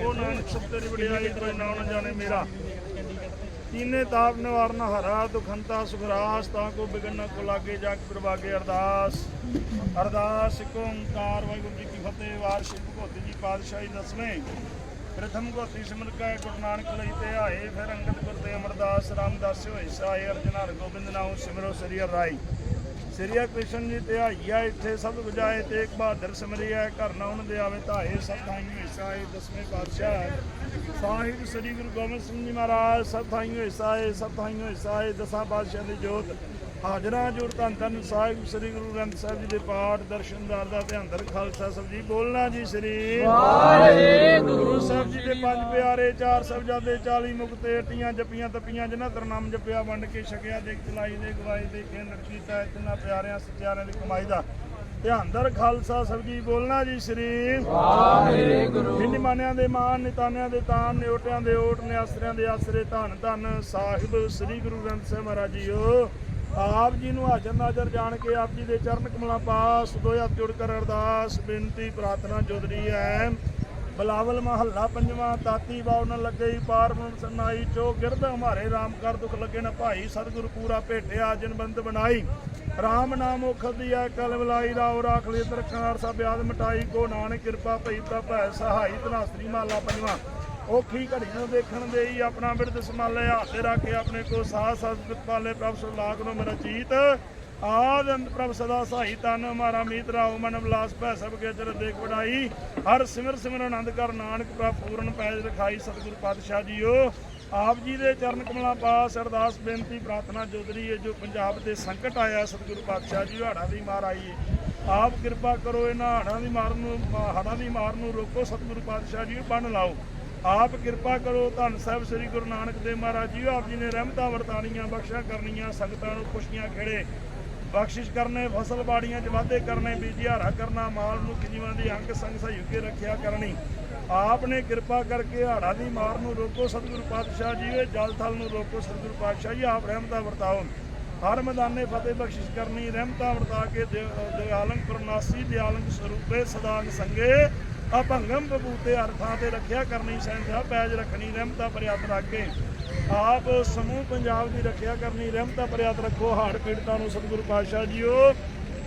ਉਹ ਨਾਨਕ ਸਭ ਵਡਿਆਈ ਤੇਰੇ ਨਾਮ ਨਾ ਜਾਣੇ ਮੇਰਾ। ਤੀਨੇ ਤਾਪ ਨਿਵਾਰਨ ਹਰਾ ਦੁਖੰਤਾ ਸੁਖਰਾਸ, ਤਾਂ ਕੋ ਬਿਗਨ ਕੋ ਲਾਗੇ ਜਗ ਪ੍ਰਵਾਗੇ ਅਰਦਾਸ। ਅਰਦਾਸ, ਇੱਕ ਓੰਕਾਰ, ਵਾਹਿਗੁਰੂ ਜੀ ਕੀ ਫਤਿਹ ਵਾਰਸ਼ਿਕ ਭਗਵਤੀ ਜੀ ਪਾਤਸ਼ਾਹੀ ਦਸਵੇਂ। ਪ੍ਰਥਮ ਗੋਤੀ ਸਿਮਰ ਕੈ ਗੁਰੂ ਨਾਨਕ ਲਈ ਤੇ ਆਏ, ਫਿਰ ਅੰਗਦ ਗੁਰ ਤੇ ਅਮਰਦਾਸ, ਰਾਮਦਾਸ ਹੋਏ, ਸਾਏ ਅਰਜਨ ਹਰ ਗੋਬਿੰਦ ਨਾਮ ਸਿਮਰੋ ਸ੍ਰੀ ਰਾਈ ਸ੍ਰੀ ਕ੍ਰਿਸ਼ਨ ਜੀ ਤੇ ਆਈਆ ਇੱਥੇ ਸਭ ਗੁਜਾਏ ਤੇ ਇੱਕ ਬਹਾਦਰ ਸਿਮਰਿਆ ਘਰ ਨਾ ਉਹਨਾਂ ਦੇ ਆਵੇ ਧਾਏ ਸਭ ਥਾਈ ਹਿੱਸਾ ਏ ਦਸਵੇਂ ਪਾਤਸ਼ਾਹ ਸਾਹਿਬ ਸ੍ਰੀ ਗੁਰੂ ਗੋਬਿੰਦ ਸਿੰਘ ਜੀ ਮਹਾਰਾਜ, ਸਭ ਥਾਈ ਹਿੱਸਾ ਏ ਸਭ ਥਾਈ ਹਿੱਸਾ ਏ ਦਸਾਂ ਪਾਤਸ਼ਾਹ ਦੀ ਜੋਤ। ਹਾਜ਼ਰਾਂ ਜੁੜ ਧੰਨ ਧੰਨ ਸਾਹਿਬ, ਸ੍ਰੀ ਗੁਰੂ ਗ੍ਰੰਥ ਸਾਹਿਬ ਜੀ ਦੇ ਪਾਠ ਦਰਸ਼ਨਦਾਰ ਦਾ ਧਿਆਨ ਦਰ ਖਾਲਸਾ ਸਾਹਿਬ ਜੀ, ਬੋਲਣਾ ਜੀ ਸ੍ਰੀ ਗੁਰੂ ਸਾਹਿਬ ਜੀ ਦੇ ਪੰਜ ਪਿਆਰੇ, ਚਾਰ ਸਾਹਿਬਜ਼ਾਦੇ 40 ਮੁਕਤੇ ਅਟੀਆਂ ਜਪੀਆਂ, ਤਪੀਆਂ, ਜਿਨ੍ਹਾਂ ਦਰ ਜਪਿਆ, ਵੰਡ ਕੇ ਛਕਿਆ ਦੇ ਚਲਾਈ ਦੇ ਗਵਾਈ ਦੇ ਕੇਂਦਰ ਕੀਤਾ, ਇਤਨਾ ਪਿਆਰਿਆਂ, ਸੱਚਿਆਰਿਆਂ ਦੀ ਕਮਾਈ ਦਾ ਧਿਆਨ ਦਰ ਖਾਲਸਾ ਸਾਹਿਬ ਜੀ, ਬੋਲਣਾ ਜੀ ਸ੍ਰੀ ਵਾਹਿਗੁਰੂ। ਜਿਨ ਦੇ ਮਾਨ ਨਿਤਾਨਿਆਂ ਦੇ ਤਾਨ ਨਿਓਟਿਆਂ ਦੇ ਓਟ ਨੇ ਦੇ ਆਸਰੇ, ਧੰਨ ਧੰਨ ਸਾਹਿਬ, ਸ੍ਰੀ ਗੁਰੂ ਗ੍ਰੰਥ ਸਾਹਿਬ ਮਹਾਰਾਜ ਜੀਓ। ਆਪ ਜੀ ਨੂੰ ਹਾਜ਼ਰ ਨਾਜ਼ਰ ਜਾਣ ਕੇ ਆਪ ਜੀ ਦੇ ਚਰਨ ਕਮਲਾਂ ਪਾਸ ਦੋ ਹੱਥ ਜੋੜ ਕਰ ਅਰਦਾਸ, ਬੇਨਤੀ, ਪ੍ਰਾਰਥਨਾ ਜੋਦਰੀ ਹੈ। ਬਲਾਵਲ ਮਹੱਲਾ ਪੰਜਵਾਂ, ਤਾਤੀ ਬਾਉ ਨ ਲੱਗਈ, ਪਾਰ ਬ੍ਰਹਮ ਸੰਨਾਈ ਚੋ ਗਿਰਦ ਹਮਾਰੇ RAM ਕਰ ਦੁਖ ਲੱਗੇ ਨ ਭਾਈ, ਸਤਿਗੁਰੂ ਪੂਰਾ ਭੇਟਿਆ, ਜਿਨ ਬੰਦ ਬਣਾਈ। RAM ਨਾਮ ਉਖਦੀ ਦੀਆ ਕਲ ਬਲਾਈ, ਰਾਉ ਰਾਖ ਲਈ ਤਰਖਾਰ ਸਭ ਆਦ ਮਟਾਈ, ਕੋ ਨਾਨਕ ਕਿਰਪਾ ਭਈ ਪ੍ਰਭੈ ਸਹਾਈ ਤਨਾਸਰੀ ਮਹੱਲਾ ਪੰਜਵਾਂ। ਔਖੀ ਘੜੀ ਨੂੰ ਦੇਖਣ ਦੇ ਹੀ ਆਪਣਾ ਬਿਰਦ ਸੰਭਾਲੇ ਹੱਥ ਰੱਖ ਕੇ ਆਪਣੇ ਕੋ ਸਾਹ ਸਤਿਗੁਰ ਪਾਲੇ ਪ੍ਰਭ ਸੁਲਾਖ ਨੂੰ ਮੇਰਾ ਜੀਤ। ਆਦ ਪ੍ਰਭ ਸਦਾ ਸਹਾਈ ਤਨ ਮਾਰਾ ਮੀਤ ਰਾਉ ਮਨ ਬਲਾਸ ਭੈ ਸਭ ਕੇ ਚਰ ਦੇਖ ਵਡਾਈ। ਹਰ ਸਿਮਰ ਸਿਮਰ ਆਨੰਦ ਕਰ ਨਾਨਕ ਪ੍ਰਭ ਪੂਰਨ ਪੈਜ ਰਖਾਈ ਸਤਿਗੁਰ ਪਾਤਸ਼ਾਹ ਜੀਓ। ਆਪ ਜੀ ਦੇ ਚਰਨ ਕਮਲਾਂ ਪਾਸ ਅਰਦਾਸ ਬੇਨਤੀ ਪ੍ਰਾਰਥਨਾ ਜੋਦਰੀ ਹੈ, ਜੋ ਪੰਜਾਬ ਦੇ ਸੰਕਟ ਆਇਆ ਸਤਿਗੁਰੂ ਪਾਤਸ਼ਾਹ ਜੀ ਹੜ੍ਹਾਂ ਦੀ ਮਾਰ ਆਈ ਹੈ। ਆਪ ਕਿਰਪਾ ਕਰੋ, ਇਹਨਾਂ ਹੜ੍ਹਾਂ ਦੀ ਮਾਰ ਨੂੰ, ਹੜ੍ਹਾਂ ਦੀ ਮਾਰ ਨੂੰ ਰੋਕੋ, ਸਤਿਗੁਰੂ ਪਾਤਸ਼ਾਹ ਜੀ ਬੰਨ ਲਾਓ। ਆਪ ਕਿਰਪਾ ਕਰੋ, ਧੰਨ ਸਾਹਿਬ ਸ੍ਰੀ ਗੁਰੂ ਨਾਨਕ ਦੇਵ ਮਹਾਰਾਜ ਜੀ ਆਪ ਜੀ ਨੇ ਰਹਿਮਤਾਂ ਵਰਤਾਣੀਆਂ ਬਖਸ਼ਾ ਕਰਨੀਆਂ, ਸੰਗਤਾਂ ਨੂੰ ਖੁਸ਼ੀਆਂ ਖੇੜੇ। ਬਖਸ਼ਿਸ਼ ਕਰਨੇ, ਫਸਲ ਬਾੜੀਆਂ 'ਚ ਵਾਧੇ ਕਰਨੇ, ਬੀਜੀ ਹਰਾ ਕਰਨਾ, ਮਾਲ ਨੂੰ ਜੀਵਾਂ ਦੀ ਅੰਗ ਸੰਗ ਸਹਿਯੋਗ ਕੇ ਰੱਖਿਆ ਕਰਨੀ। ਆਪ ਨੇ ਕਿਰਪਾ ਕਰਕੇ ਹਾੜਾ ਦੀ ਮਾਰ ਨੂੰ ਰੋਕੋ, ਸਤਿਗੁਰੂ ਪਾਤਸ਼ਾਹ ਜੀ, ਇਹ ਜਲ ਥਲ ਨੂੰ ਰੋਕੋ, ਸਤਿਗੁਰੂ ਪਾਤਸ਼ਾਹ ਜੀ, ਆਪ ਰਹਿਮਤਾਂ ਵਰਤਾਓ। ਹਰ ਮੈਦਾਨੇ ਫਤਿਹ ਬਖਸ਼ਿਸ਼ ਕਰਨੀ, ਰਹਿਮਤਾਂ ਵਰਤਾ ਕੇ ਦਿਆਲੰਗ ਕਰਨਾਸੀ ਦਿਆਲੰਗ ਸਰੂਪੇ ਸਦਾਨ ਸੰਗੇ। ਅਭੰਗਮ ਬਬੂਤੇ ਅਰਥਾਂ ਤੇ ਰੱਖਿਆ ਕਰਨੀ ਸੈਂਧਾ ਪੈਜ ਰੱਖਣੀ ਰਹਿਮਤਾ ਪ੍ਰਿਆਤ ਰੱਖ ਕੇ। ਆਪ ਸਮੂਹ ਪੰਜਾਬ ਦੀ ਰੱਖਿਆ ਕਰਨੀ ਰਹਿਮਤਾ ਪ੍ਰਿਆਤ ਰੱਖੋ, ਹਾੜ ਪੀੜਤਾਂ ਨੂੰ ਸਤਿਗੁਰੂ ਪਾਤਸ਼ਾਹ ਜੀਓ।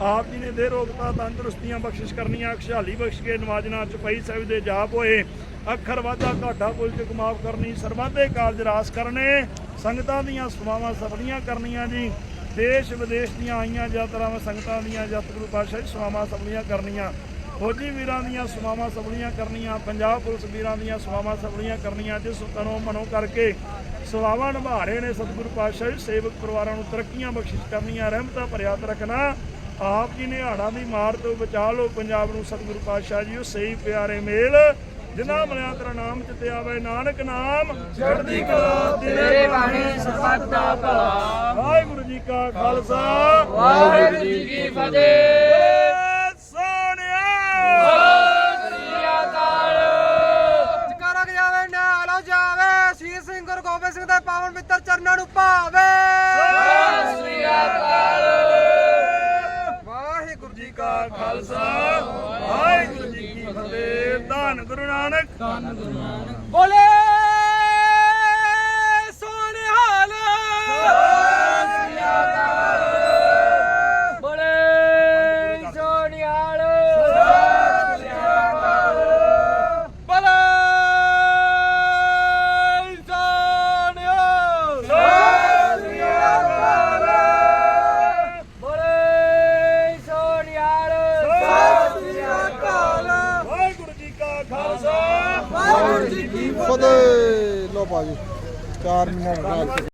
ਆਪ ਜੀ ਨੇ ਦੇ ਰੋਗਤਾ, ਤੰਦਰੁਸਤੀਆਂ ਬਖਸ਼ਿਸ਼ ਕਰਨੀਆਂ, ਖੁਸ਼ਹਾਲੀ ਬਖਸ਼ ਕੇ ਨਵਾਜਨਾ ਚਪਈ ਸਾਹਿਬ ਦੇ ਜਾਪ ਹੋਏ। ਅੱਖਰ ਵਾਧਾ ਘਾਟਾ ਪੁੱਲ ਚ ਕਮਾਫ ਕਰਨੀ ਸਰਬੱਤੇ ਕਾਰਜ ਰਾਸ ਕਰਨੇ, ਸੰਗਤਾਂ ਦੀਆਂ ਸੇਵਾਵਾਂ ਸਫਲੀਆਂ ਕਰਨੀਆਂ ਜੀ। ਦੇਸ਼ ਵਿਦੇਸ਼ ਦੀਆਂ ਆਈਆਂ ਯਾਤਰਾਵਾਂ, ਸੰਗਤਾਂ ਦੀਆਂ ਜਤਿਗੁਰੂ ਪਾਤਸ਼ਾਹ ਜੀ, ਸੇਵਾਵਾਂ ਸਫਲੀਆਂ ਕਰਨੀਆਂ। ਫੌਜੀ ਵੀਰਾਂ ਦੀਆਂ ਸੇਵਾਵਾਂ ਸਫਲੀਆਂ ਕਰਨੀਆਂ ਪੰਜਾਬ ਪੁਲਿਸ ਵੀਰਾਂ ਦੀਆਂ ਸੇਵਾਵਾਂ ਸਫਲੀਆਂ ਕਰਨੀਆਂ ਜਿਸ ਤਨੋਂ ਮਨੋਂ ਕਰਕੇ ਸੇਵਾਵਾਂ ਨਿਭਾ ਰਹੇ ਨੇ ਸਤਿਗੁਰੂ ਪਾਤਸ਼ਾਹ ਜੀ ਸੇਵਕ ਪਰਿਵਾਰਾਂ ਨੂੰ ਤਰੱਕੀਆਂ ਬਖਸ਼ਿਸ਼ ਕਰਨੀਆਂ ਰਹਿਮਤਾਂ ਭਰਿਆਤ ਰੱਖਣਾ। ਆਪ ਜੀ ਨੇ ਹਾੜਾਂ ਦੀ ਮਾਰ ਤੋਂ ਬਚਾ ਲਓ ਪੰਜਾਬ ਨੂੰ ਸਤਿਗੁਰੂ ਪਾਤਸ਼ਾਹ ਜੀ ਉਹ ਸਹੀ ਪਿਆਰੇ ਮੇਲ। ਜਿਨ੍ਹਾਂ ਮਲਿਆ ਤੇਰਾ ਨਾਮ ਚਿਤੇ ਆਵੇ ਨਾਨਕ ਨਾਮ। ਚੜ੍ਹਦੀ ਕਲਾ ਤੇਰੇ ਬਾਣੀ ਸਰਬੱਤ ਦਾ ਭਲਾ। ਵਾਹਿਗੁਰੂ ਜੀ ਕਾ ਖਾਲਸਾ। ਵਾਹਿਗੁਰੂ ਜੀ ਕੀ ਫਤਿਹ ਸੋਨਿਆ ਸ੍ਰੀ ਅਕਾਲ ਜਕਾਰਾ ਜਾਵੇ ਨਾਲੋ ਜਾਵੇ ਸ਼ੀਰ ਸਿੰਘ ਗੁਰੂ ਗੋਬਿੰਦ ਸਿੰਘ ਦੇ ਪਾਵਨ ਮਿੱਤਰ ਚਰਨਾਂ ਨੂੰ ਭਾਵੇ। ਸ੍ਰੀ ਅਕਾਲ ਵਾਹਿਗੁਰੂ ਜੀ ਕਾ ਖਾਲਸਾ ਵਾਹਿਗੁਰੂ ਜੀ ਕੀ ਫਤਿਹ। ਧੰਨ ਗੁਰੂ ਨਾਨਕ। ਬੋਲੇ ਭਾਜੀ 4 ਮਿੰਟ ਰਾਤ